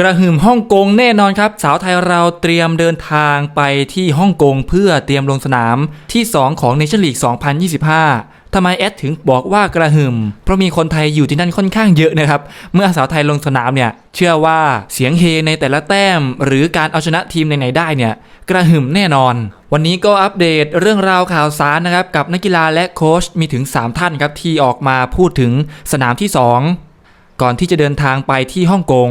กระหึ่มฮ่องกงแน่นอนครับ สาวไทยเราเตรียมเดินทางไปที่ฮ่องกงเพื่อเตรียมลงสนามที่ 2 ของ Nation League 2025 ทำไมแอดถึงบอกว่ากระหึ่ม เพราะมีคนไทยอยู่ที่นั่นค่อนข้างเยอะนะครับ เมื่อสาวไทยลงสนามเนี่ย เชื่อว่าเสียงเฮในแต่ละแต้ม หรือการเอาชนะทีมไหนๆได้เนี่ย กระหึ่มแน่นอน วันนี้ก็อัปเดตเรื่องราวข่าวสารนะครับกับนักกีฬาและโค้ชมีถึง 3 ท่านครับที่ออกมาพูดถึงสนามที่ 2 ก่อนที่จะเดินทางไปที่ฮ่องกง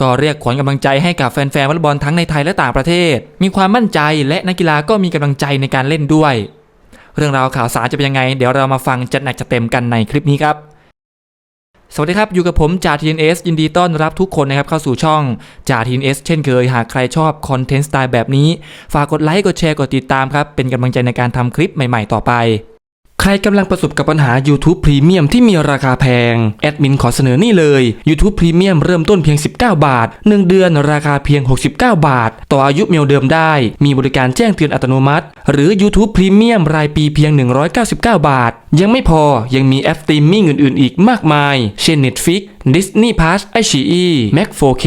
ก็เรียกขวัญกำลังใจให้กับแฟนๆวอลเลย์บอลทั้งในไทยและต่างประเทศ มีความมั่นใจและนักกีฬาก็มีกำลังใจในการเล่นด้วย เรื่องราวข่าวสารจะเป็นยังไง เดี๋ยวเรามาฟังจัดหนักจัดเต็มกันในคลิปนี้ครับสวัสดีครับ อยู่กับผมจ่า TNS ยินดีต้อนรับทุกคนนะครับเข้าสู่ช่องจ่า TNS เช่นเคย หากใครชอบคอนเทนต์สไตล์แบบนี้ ฝากกดไลค์กดแชร์กดติดตามครับ เป็นกำลังใจในการทำคลิปใหม่ๆต่อไป ใครกำลังประสบกับปัญหา YouTube Premium ที่มีราคาแพง แอดมินขอเสนอนี่เลย YouTube Premium เริ่มต้นเพียง 19 บาท 1 เดือนราคาเพียง 69 บาท ต่ออายุเมลเดิมได้ มีบริการแจ้งเตือนอัตโนมัติ หรือ YouTube Premium รายปีเพียง 199 บาท ยังไม่พอยังมีแอปสตรีมมิ่งอื่น ๆ อีกมากมาย เช่น Netflix Disney Plus iQIYI Mac 4K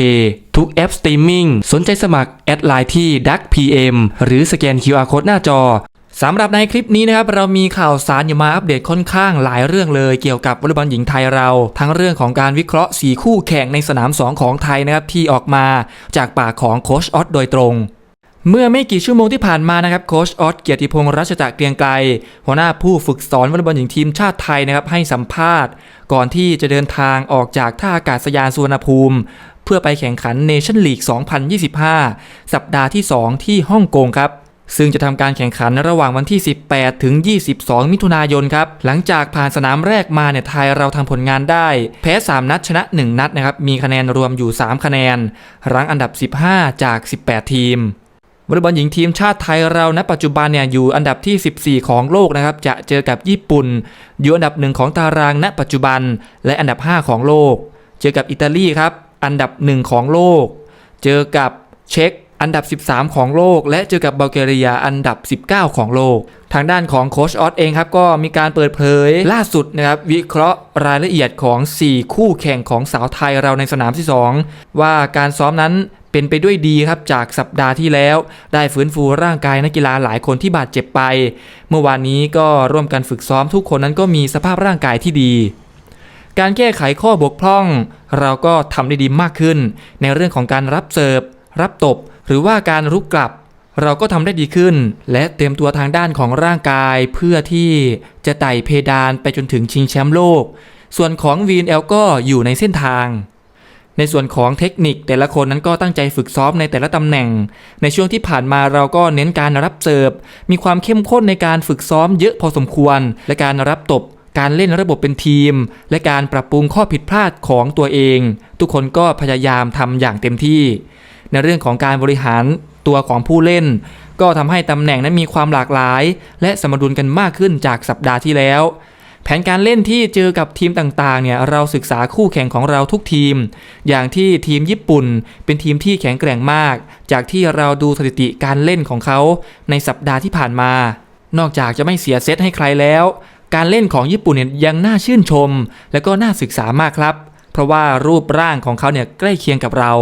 ทุกแอปสตรีมมิ่งสนใจสมัคร แอดไลน์ที่ Duck PM หรือสแกน QR Code หน้าจอ สำหรับในคลิปนี้นะครับเรามีข่าวสารอยู่มาอัปเดตค่อนข้างหลายเรื่องเลย เกี่ยวกับวอลเลย์บอลหญิงไทยเรา ทั้งเรื่องของการวิเคราะห์4คู่แข่งในสนาม 2 ของไทยนะครับที่ออกมาจากปากของโคชออสโดยตรง เมื่อไม่กี่ชั่วโมงที่ผ่านมานะครับโคชออสเกียรติพงศ์รัชจักรเกรียงไกรหัวหน้าผู้ฝึกสอนวอลเลย์บอลหญิงทีมชาติไทยนะครับให้สัมภาษณ์ ก่อนที่จะเดินทางออกจากท่าอากาศยานสุวรรณภูมิ เพื่อไปแข่งขันเนชั่นลีก 2025 สัปดาห์ที่ 2 ที่ฮ่องกงครับ ซึ่งจะทำการแข่งขันระหว่างวันที่ 18 ถึง 22 มิถุนายนครับ หลังจากผ่านสนามแรกมาเนี่ยไทยเราทำผลงานได้ แพ้ 3 นัดชนะ 1 นัดนะครับ มีคะแนนรวมอยู่ 3 คะแนน รั้งอันดับ 15 จาก 18 ทีมวอลเลย์บอลหญิงทีมชาติไทยเราณปัจจุบันเนี่ยอยู่อันดับที่ 14 ของโลกนะครับ จะเจอกับญี่ปุ่น อยู่อันดับหนึ่งของตารางณปัจจุบัน และอันดับ 5 ของโลก เจอกับอิตาลีครับ อันดับหนึ่งของโลก เจอกับเช็ก อันดับ 13 ของโลก และเจอกับบัลแกเรียอันดับ 19 ของโลก ทางด้านของโคชออสเองครับ ก็มีการเปิดเผยล่าสุดนะครับ วิเคราะห์รายละเอียดของ 4 คู่แข่งของสาวไทยเราในสนามที่ 2 ว่าการซ้อมนั้นเป็นไปด้วยดีครับจากสัปดาห์ที่แล้ว ได้ฟื้นฟูร่างกายนักกีฬาหลายคนที่บาดเจ็บไป เมื่อวานนี้ก็ร่วมกันฝึกซ้อมทุกคนนั้นก็มีสภาพร่างกายที่ดีการแก้ไขข้อบกพร่อง เราก็ทำได้ดีมากขึ้น ในเรื่องของการรับเสิร์ฟ รับตบ หรือว่าการรุกกลับ เราก็ทำได้ดีขึ้น และเตรียมตัวทางด้านของร่างกายเพื่อที่จะไต่เพดานไปจนถึงชิงแชมป์โลก ส่วนของ VNL ก็อยู่ในเส้นทาง ในส่วนของเทคนิคแต่ละคนนั้นก็ตั้งใจฝึกซ้อมในแต่ละตำแหน่ง ในช่วงที่ผ่านมาเราก็เน้นการรับเสิร์ฟมีความเข้มข้นในการฝึกซ้อมเยอะพอสมควร และการรับตบการเล่นระบบเป็นทีม และการปรับปรุงข้อผิดพลาดของตัวเอง ทุกคนก็พยายามทำอย่างเต็มที่ ในเรื่องของการบริหารตัวของผู้เล่น ก็ทำให้ตำแหน่งนั้นมีความหลากหลาย และสมดุลกันมากขึ้นจากสัปดาห์ที่แล้ว แผนการเล่นที่เจอกับทีมต่างๆเนี่ยเราศึกษาคู่แข่งของเราทุกทีม อย่างที่ทีมญี่ปุ่น เป็นทีมที่แข็งแกร่งมาก จากที่เราดูสถิติการเล่นของเขาในสัปดาห์ที่ผ่านมา นอกจากจะไม่เสียเซตให้ใครแล้ว การเล่นของญี่ปุ่นเนี่ยยังน่าชื่นชม และก็น่าศึกษามากครับ เพราะว่ารูปร่างของเขาเนี่ยใกล้เคียงกับเรา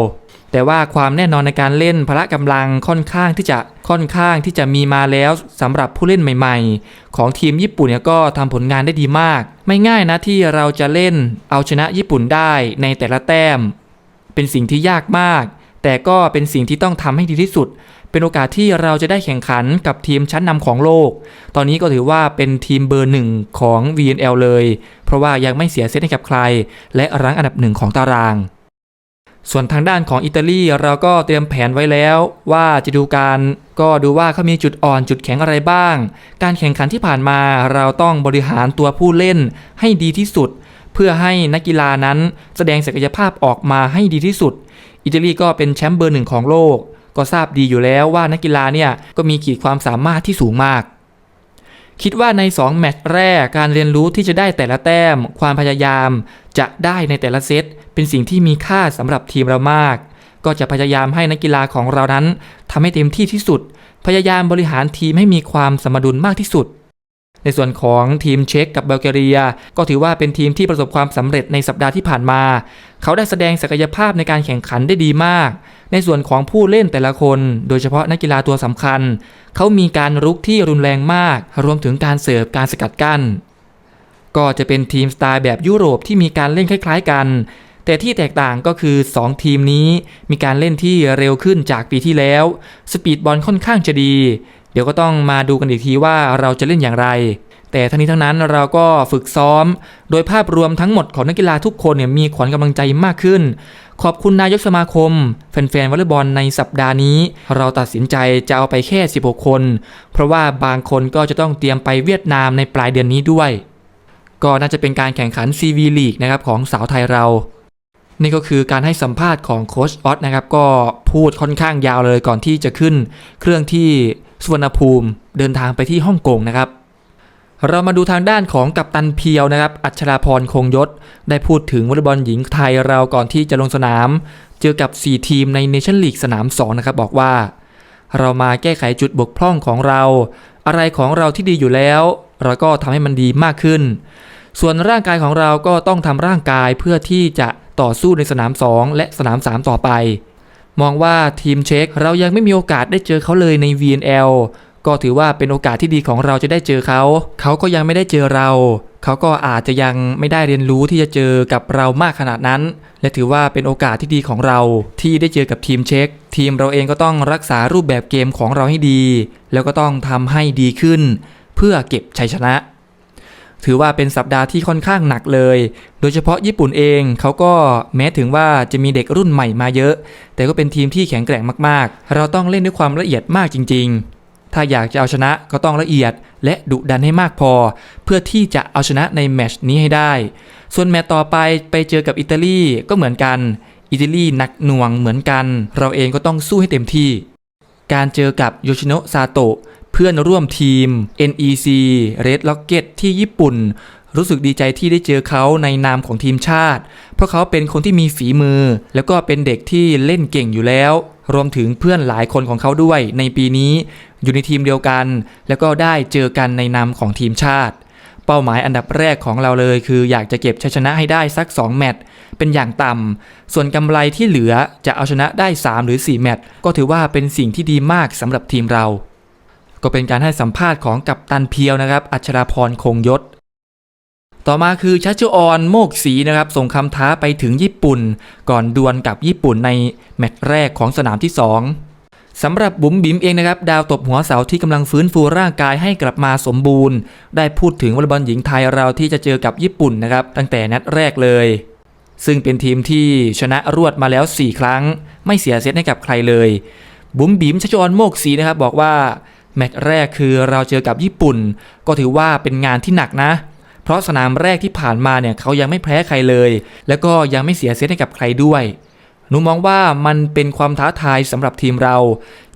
แต่ว่าความแน่นอนในการเล่นพละกำลังค่อนข้างที่จะค่อนข้างที่จะมีมาแล้วสำหรับผู้เล่นใหม่ๆ ของทีมญี่ปุ่นเนี่ยก็ทำผลงานได้ดีมาก ไม่ง่ายนะที่เราจะเล่นเอาชนะญี่ปุ่นได้ในแต่ละแต้ม เป็นสิ่งที่ยากมาก แต่ก็เป็นสิ่งที่ต้องทำให้ดีที่สุด เป็นโอกาสที่เราจะได้แข่งขันกับทีมชั้นนำของโลก ตอนนี้ก็ถือว่าเป็นทีมเบอร์หนึ่งของ VNL เลย เพราะว่ายังไม่เสียเซตให้กับใคร และรั้งอันดับหนึ่งของตาราง ส่วนทางด้านของอิตาลีเราก็เตรียมแผนไว้แล้ว ว่าจะดูการก็ดูว่าเขามีจุดอ่อนจุดแข็งอะไรบ้าง การแข่งขันที่ผ่านมาเราต้องบริหารตัวผู้เล่นให้ดีที่สุด เพื่อให้นักกีฬานั้นแสดงศักยภาพออกมาให้ดีที่สุด อิตาลีก็เป็นแชมป์เบอร์หนึ่งของโลก ก็ทราบดีอยู่แล้วว่านักกีฬาเนี่ยก็มีขีดความสามารถที่สูงมาก คิดว่าใน 2 แมตช์แรกการเรียนรู้ที่จะได้แต่ละแต้ม ความพยายาม จะได้ในแต่ละเซตเป็นสิ่งที่มีค่าสำหรับทีมเรามาก ก็จะพยายามให้นักกีฬาของเรานั้นทำให้เต็มที่ที่สุด พยายามบริหารทีมให้มีความสมดุลมากที่สุด ในส่วนของทีมเช็กกับเบลแกเรีย ก็ถือว่าเป็นทีมที่ประสบความสำเร็จในสัปดาห์ที่ผ่านมา เขาได้แสดงศักยภาพในการแข่งขันได้ดีมาก ในส่วนของผู้เล่นแต่ละคน โดยเฉพาะนักกีฬาตัวสำคัญ เขามีการรุกที่รุนแรงมาก รวมถึงการเสิร์ฟการสกัดกั้น ก็จะเป็นทีมสไตล์แบบยุโรปที่มีการเล่นคล้าย ๆ กัน แต่ที่แตกต่างก็คือ 2 ทีมนี้มีการเล่นที่เร็วขึ้นจากปีที่แล้ว สปีดบอลค่อนข้างจะดี เดี๋ยวก็ต้องมาดูกันอีกทีว่าเราจะเล่นอย่างไร แต่ทั้งนี้ทั้งนั้นเราก็ฝึกซ้อม โดยภาพรวมทั้งหมดของนักกีฬาทุกคนเนี่ยมีขวัญกำลังใจมากขึ้น ขอบคุณนายกสมาคม แฟนๆวอลเลย์บอลในสัปดาห์นี้ เราตัดสินใจจะเอาไปแค่ 16 คน เพราะว่าบางคนก็จะต้องเตรียมไปเวียดนามในปลายเดือนนี้ด้วย ก็น่าจะเป็นการแข่งขัน CV League นะครับของสาวไทยเรานี่ก็คือการให้สัมภาษณ์ของโค้ชออสนะครับ ก็พูดค่อนข้างยาวเลยก่อนที่จะขึ้น เครื่องที่สุวรรณภูมิเดินทางไปที่ฮ่องกงนะครับ เรามาดูทางด้านของกัปตันเพียวนะครับ อัชราพรคงยศ ได้พูดถึงวอลเลย์บอลหญิงไทยเราก่อนที่จะลงสนาม เจอกับ 4 ทีมในเนชั่นลีกสนาม 2 นะครับ บอกว่า เรามาแก้ไขจุดบกพร่องของเรา อะไรของเราที่ดีอยู่แล้ว เราก็ทำให้มันดีมากขึ้น ส่วนร่างกายของเราก็ต้องทำร่างกายเพื่อที่จะต่อสู้ในสนาม 2 และสนาม 3 ต่อไป มองว่าทีมเช็คเรายังไม่มีโอกาสได้เจอเขาเลยใน VNL ก็ถือว่าเป็นโอกาสที่ดีของเราจะได้เจอเขา เขาก็ยังไม่ได้เจอเรา เขาก็อาจจะยังไม่ได้เรียนรู้ที่จะเจอกับเรามากขนาดนั้น และถือว่าเป็นโอกาสที่ดีของเราที่ได้เจอกับทีมเช็ค ทีมเราเองก็ต้องรักษารูปแบบเกมของเราให้ดี แล้วก็ต้องทำให้ดีขึ้น เพื่อเก็บชัยชนะ ถือว่าเป็นสัปดาห์ที่ค่อนข้างหนักเลย โดยเฉพาะญี่ปุ่นเองเขาก็แม้ถึงว่าจะมีเด็กรุ่นใหม่มาเยอะ แต่ก็เป็นทีมที่แข็งแกร่งมากๆ เราต้องเล่นด้วยความละเอียดมากจริง ๆ ถ้าอยากจะเอาชนะก็ต้องละเอียด และดุดันให้มากพอ เพื่อที่จะเอาชนะในแมชนี้ให้ได้ ส่วนแมตต์ต่อไปไปเจอกับอิตาลีก็เหมือนกัน อิตาลีหนักหน่วงเหมือนกัน เราเองก็ต้องสู้ให้เต็มที่ การเจอกับโยชิโนะซาโตะเพื่อนร่วมทีม NEC Red Rocket ที่ญี่ปุ่น รู้สึกดีใจที่ได้เจอเขาในนามของทีมชาติ เพราะเขาเป็นคนที่มีฝีมือ แล้วก็เป็นเด็กที่เล่นเก่งอยู่แล้ว รวมถึงเพื่อนหลายคนของเขาด้วย ในปีนี้อยู่ในทีมเดียวกัน แล้วก็ได้เจอกันในนามของทีมชาติ เป้าหมายอันดับแรกของเราเลย คืออยากจะเก็บชัยชนะให้ได้สัก 2 แมตช์เป็นอย่างต่ำส่วนกำไรที่เหลือจะเอาชนะได้ 3 หรือ 4 แมตช์ก็ถือว่าเป็นสิ่งที่ดีมากสำหรับทีมเรา ก็เป็นการให้สัมภาษณ์ของกัปตันเพียวนะครับ อัชราพรคงยศ ต่อมาคือชัชออนโมกศรีนะครับส่งคำท้าไปถึงญี่ปุ่น ก่อนดวลกับญี่ปุ่นในแมตช์แรกของสนามที่ 2 สำหรับบุ๋มบิ๋มเองนะครับ ดาวตบหัวเสาที่กำลังฟื้นฟูร่างกายให้กลับมาสมบูรณ์ ได้พูดถึงวอลเลย์บอลหญิงไทยเราที่จะเจอกับญี่ปุ่นนะครับ ตั้งแต่นัดแรกเลย ซึ่งเป็นทีมที่ชนะรวดมาแล้ว 4 ครั้ง ไม่เสียเซตให้กับใครเลย บุ๋มบิ๋มชัชออนโมกศรีนะครับบอกว่าแมตช์แรกคือเราเจอกับญี่ปุ่น ก็ถือว่าเป็นงานที่หนักนะ เพราะสนามแรกที่ผ่านมาเนี่ยเขายังไม่แพ้ใครเลย แล้วก็ยังไม่เสียเซตให้กับใครด้วยหนูมองว่ามันเป็นความท้าทายสำหรับทีมเรา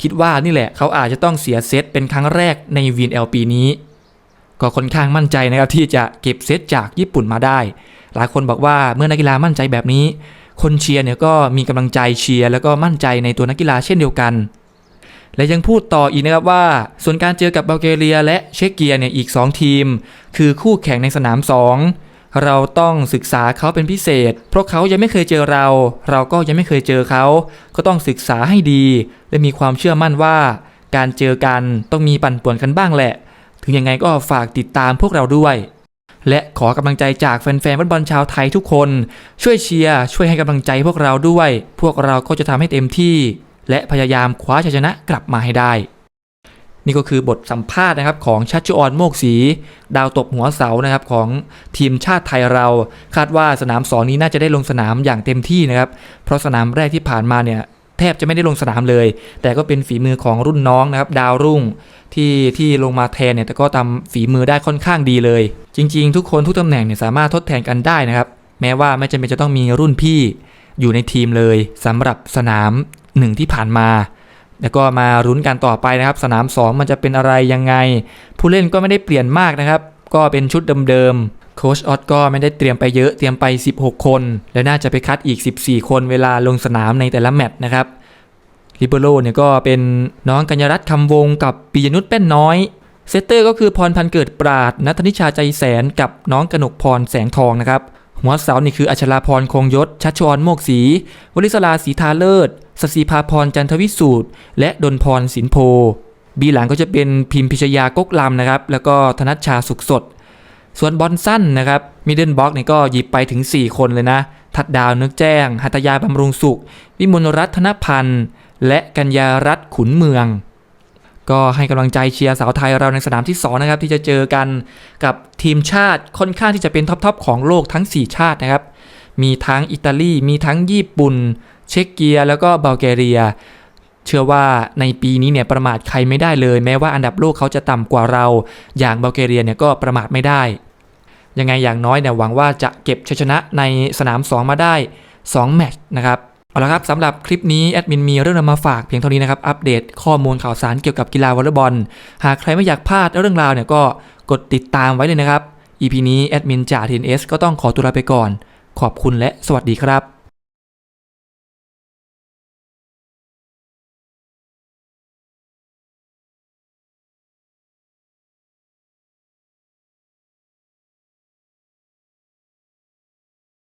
คิดว่านี่แหละเขาอาจจะต้องเสียเซตเป็นครั้งแรกใน VNL ปีนี้ ก็ค่อนข้างมั่นใจนะครับที่จะเก็บเซตจากญี่ปุ่นมาได้ หลายคนบอกว่าเมื่อนักกีฬามั่นใจแบบนี้ คนเชียร์เนี่ยก็มีกำลังใจเชียร์แล้วก็มั่นใจในตัวนักกีฬาเช่นเดียวกัน และยังพูดต่ออีกนะครับว่า ส่วนการเจอกับบัลแกเรียและเชกเกียเนี่ยอีก 2 ทีม คือคู่แข่งในสนาม 2 เราต้องศึกษาเขาเป็นพิเศษ เพราะเขายังไม่เคยเจอเรา เราก็ยังไม่เคยเจอเขา ก็ต้องศึกษาให้ดี และมีความเชื่อมั่นว่า การเจอกันต้องมีปั่นป่วนกันบ้างแหละ ถึงยังไงก็ฝากติดตามพวกเราด้วยและขอกำลังใจจากแฟนๆฟุตบอลชาวไทยทุกคน ช่วยเชียร์ ช่วยให้กำลังใจพวกเราด้วย พวกเราก็จะทำให้เต็มที่ และพยายามคว้าชัยชนะกลับมาให้ได้ นี่ก็คือบทสัมภาษณ์นะครับของชัชชุออนโมกศรีดาวตบหัวเสานะครับของทีมชาติไทยเราคาดว่าสนามสองนี้น่าจะได้ลงสนามอย่างเต็มที่นะครับ เพราะสนามแรกที่ผ่านมาเนี่ยแทบจะไม่ได้ลงสนามเลย แต่ก็เป็นฝีมือของรุ่นน้องนะครับ ดาวรุ่งที่ที่ลงมาแทนเนี่ยแต่ก็ทำฝีมือได้ค่อนข้างดีเลย จริง ๆ ทุกคนทุกตำแหน่งเนี่ยสามารถทดแทนกันได้นะครับ แม้ว่าไม่จำเป็นจะต้องมีรุ่นพี่อยู่ในทีมเลยสำหรับสนาม หนึ่งที่ผ่านมา แล้วก็มารุ้นกันต่อไปนะครับ สนาม 2 มันจะเป็นอะไรยังไง ผู้เล่นก็ไม่ได้เปลี่ยนมากนะครับ ก็เป็นชุดเดิมๆโค้ชออสก็ไม่ได้เตรียมไปเยอะเตรียมไป 16 คน แล้วน่าจะไปคัดอีก 14 คนเวลาลงสนามในแต่ละแมตช์นะครับลิเบโรเนี่ยก็เป็นน้องกัญญารัตน์คำวงกับปิยนุชแป้นน้อยเซตเตอร์ก็คือพรพันเกิดปราดนัทนิชาใจแสนกับน้องกนกพรแสงทองนะครับหัวเสานี่คืออัชราพรคงยศชัชวรโมกศรีวลิศลาศรีทาเลิศ สศิภาพรจันทวิสูตร และดนพรสินโพ บีหลังก็จะเป็นพิมพิชยากกลำนะครับ แล้วก็ธนัชชาสุขสด ส่วนบอลสั้นนะครับมิดเดิลบ็อกนี่ก็หยิบไปถึง 4 คนเลยนะ ทัดดาวนึกแจ้ง หัตยาบำรุงสุข วิมลรัตนพันธ์ และกัญญารัตขุนเมือง ก็ให้กำลังใจเชียร์สาวไทยเราในสนามที่2นะครับที่จะเจอกันกับทีมชาติค่อนข้างที่จะเป็นท็อปๆของโลกทั้ง 4 ชาตินะครับมีทั้งอิตาลี มีทั้งญี่ปุ่น เช็กเกียแล้วก็บัลแกเรีย เชื่อว่าในปีนี้เนี่ยประมาทใครไม่ได้เลย แม้ว่าอันดับโลกเขาจะต่ำกว่าเรา อย่างบัลแกเรียเนี่ยก็ประมาทไม่ได้ ยังไงอย่างน้อยเนี่ยหวังว่าจะเก็บชัยชนะในสนาม 2 มาได้ 2 แมตช์นะครับเอาละครับสำหรับคลิปนี้แอดมินมีเรื่องนำมาฝากเพียงเท่านี้นะครับอัปเดตข้อมูลข่าวสารเกี่ยวกับกีฬาวอลเลย์บอล หากใครไม่อยากพลาดเรื่องราวเนี่ยก็กดติดตามไว้เลยนะครับ EP นี้แอดมินจ่าทีนเอสก็ต้องขอตัวลาไปก่อน ขอบคุณและสวัสดีครับ